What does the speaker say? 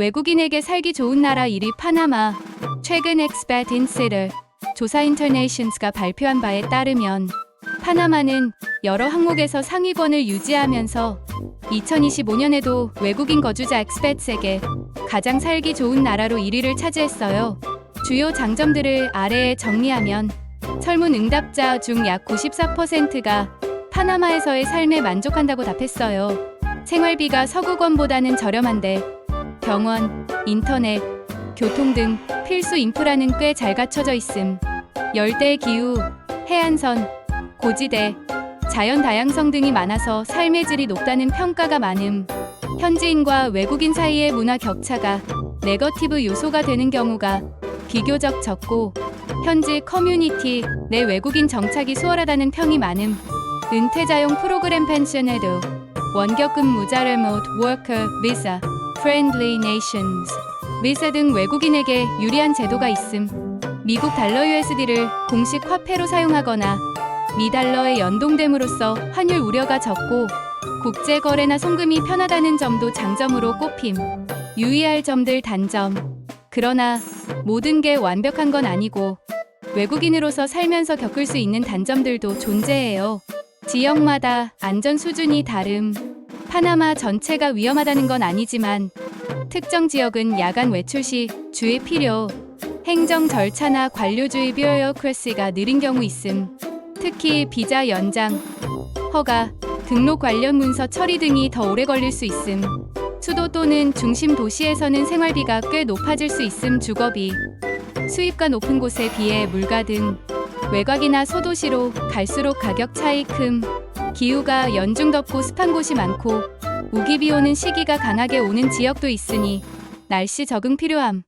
외국인에게 살기 좋은 나라 1위 파나마. 최근 엑스pat 인시를 조사 인터내션스가 발표한 바에 따르면 파나마는 여러 항목에서 상위권을 유지하면서 2025년에도 외국인 거주자 엑스패츠에게 가장 살기 좋은 나라로 1위를 차지했어요. 주요 장점들을 아래에 정리하면 설문 응답자 중 약 94%가 파나마에서의 삶에 만족한다고 답했어요. 생활비가 서구권보다는 저렴한데 병원, 인터넷, 교통 등 필수 인프라는 꽤 잘 갖춰져 있음. 열대 기후, 해안선, 고지대, 자연 다양성 등이 많아서 삶의 질이 높다는 평가가 많음. 현지인과 외국인 사이의 문화 격차가 네거티브 요소가 되는 경우가 비교적 적고 현지 커뮤니티 내 외국인 정착이 수월하다는 평이 많음. 은퇴자용 프로그램 펜션에도 원격근 무자 레모트 워커 비자, 프렌들리 네이션스 비자 등 외국인에게 유리한 제도가 있음. 미국 달러 USD를 공식 화폐로 사용하거나 미달러에 연동됨으로써 환율 우려가 적고 국제 거래나 송금이 편하다는 점도 장점으로 꼽힘. 유의할 점들 단점. 그러나 모든 게 완벽한 건 아니고 외국인으로서 살면서 겪을 수 있는 단점들도 존재해요. 지역마다 안전 수준이 다름. 파나마 전체가 위험하다는 건 아니지만 특정 지역은 야간 외출 시 주의 필요. 행정 절차나 관료주의 뷰어크래시가 느린 경우 있음. 특히 비자 연장, 허가, 등록 관련 문서 처리 등이 더 오래 걸릴 수 있음. 수도 또는 중심 도시에서는 생활비가 꽤 높아질 수 있음 주거비. 수입가 높은 곳에 비해 물가 등 외곽이나 소도시로 갈수록 가격 차이 큼. 기후가 연중 덥고 습한 곳이 많고 우기비 오는 시기가 강하게 오는 지역도 있으니 날씨 적응 필요함.